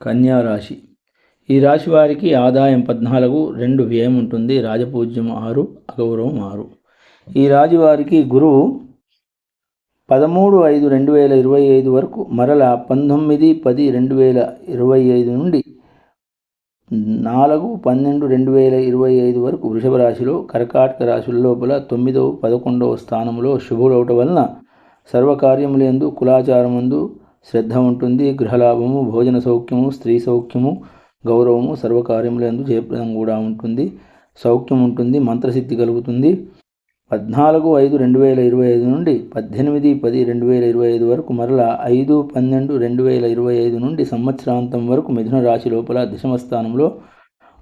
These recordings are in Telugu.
కన్యా రాశి. ఈ రాశి వారికి ఆదాయం పద్నాలుగు రెండు వ్యయం ఉంటుంది. రాజపూజ్యం ఆరు అగౌరవం ఆరు. ఈ రాశి వారికి గురువు పదమూడు ఐదు రెండు వేల ఇరవై ఐదు వరకు మరల పంతొమ్మిది పది రెండు వేల ఇరవై ఐదు నుండి నాలుగు పన్నెండు రెండు వేల ఇరవై ఐదు వరకు వృషభ రాశిలో కర్కాటక రాశుల లోపల తొమ్మిదవ పదకొండవ స్థానంలో శుభుడవటం వలన సర్వకార్యములందు కులాచారముందు శ్రద్ధ ఉంటుంది గృహలాభము భోజన సౌఖ్యము స్త్రీ సౌఖ్యము గౌరవము సర్వకార్యములందు జయప్రదం కూడా ఉంటుంది. సౌఖ్యం ఉంటుంది మంత్రసిద్ధి కలుగుతుంది. పద్నాలుగు ఐదు రెండు వేల ఇరవై ఐదు నుండి పద్దెనిమిది పది రెండు వేల ఇరవై ఐదు వరకు మరలా ఐదు పన్నెండు రెండు వేల ఇరవై ఐదు నుండి సంవత్సరాంతం వరకు మిథున రాశి లోపల దశమస్థానంలో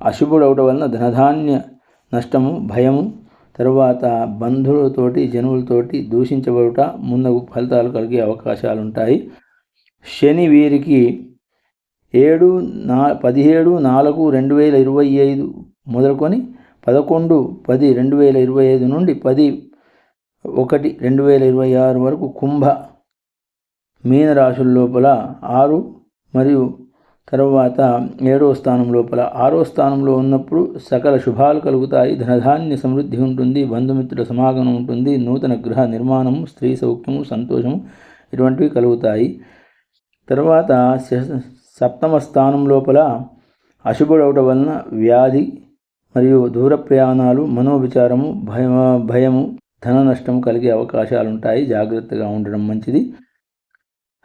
అశుభుడవటం వలన ధనధాన్య నష్టము భయము తరువాత బంధువులతోటి జనువులతోటి దూషించబడుట ముందు ఫలితాలు కలిగే అవకాశాలు ఉంటాయి శని వీరికి ఏడు నా పదిహేడు నాలుగు రెండు వేల ఇరవై ఐదు మొదలుకొని పదకొండు పది రెండు వేల ఇరవై ఐదు నుండి పది ఒకటి రెండు వేల ఇరవై ఆరు వరకు కుంభ మీనరాశుల లోపల ఆరు మరియు తర్వాత ఏడవ స్థానం లోపల ఆరో స్థానంలో ఉన్నప్పుడు సకల శుభాలు కలుగుతాయి. ధనధాన్య సమృద్ధి ఉంటుంది బంధుమిత్రుల సమాగమం ఉంటుంది నూతన గృహ నిర్మాణము స్త్రీ సౌఖ్యము సంతోషము ఇటువంటివి కలుగుతాయి. తర్వాత సప్తమ స్థానం లోపల అశుభుడవటం వలన వ్యాధి మరియు దూర ప్రయాణాలు మనోవిచారము భయ భయము ధన నష్టం కలిగే అవకాశాలు ఉంటాయి జాగ్రత్తగా ఉండడం మంచిది.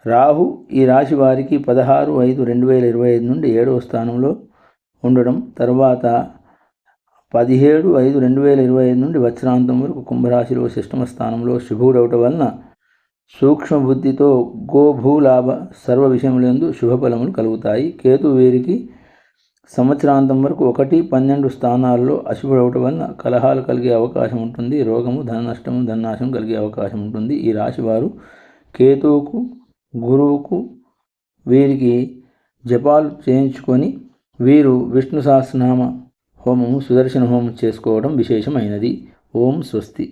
రాహు ఈ రాశి వారికి పదహారు ఐదు రెండు వేల ఇరవై ఐదు నుండి ఏడవ స్థానంలో ఉండడం తర్వాత పదిహేడు ఐదు రెండు వేల ఇరవై ఐదు నుండి వత్సరాంతం వరకు కుంభరాశిలో షష్టమ స్థానంలో శుభుడవటం వలన సూక్ష్మ బుద్ధితో గోభూలాభ సర్వ విషయములందు శుభఫలములు కలుగుతాయి. కేతు వీరికి సంవత్సరాంతం వరకు ఒకటి పన్నెండు స్థానాల్లో అశుభుడవటం వలన కలహాలు కలిగే అవకాశం ఉంటుంది. రోగము ధన నష్టము ధననాశం కలిగే అవకాశం ఉంటుంది. ఈ రాశివారు కేతువుకు గురువుకు వీరికి జపాలు చేయించుకొని వీరు విష్ణు సహస్రనామ హోమము సుదర్శన హోమం చేసుకోవడం విశేషమైనది. ఓం స్వస్తి.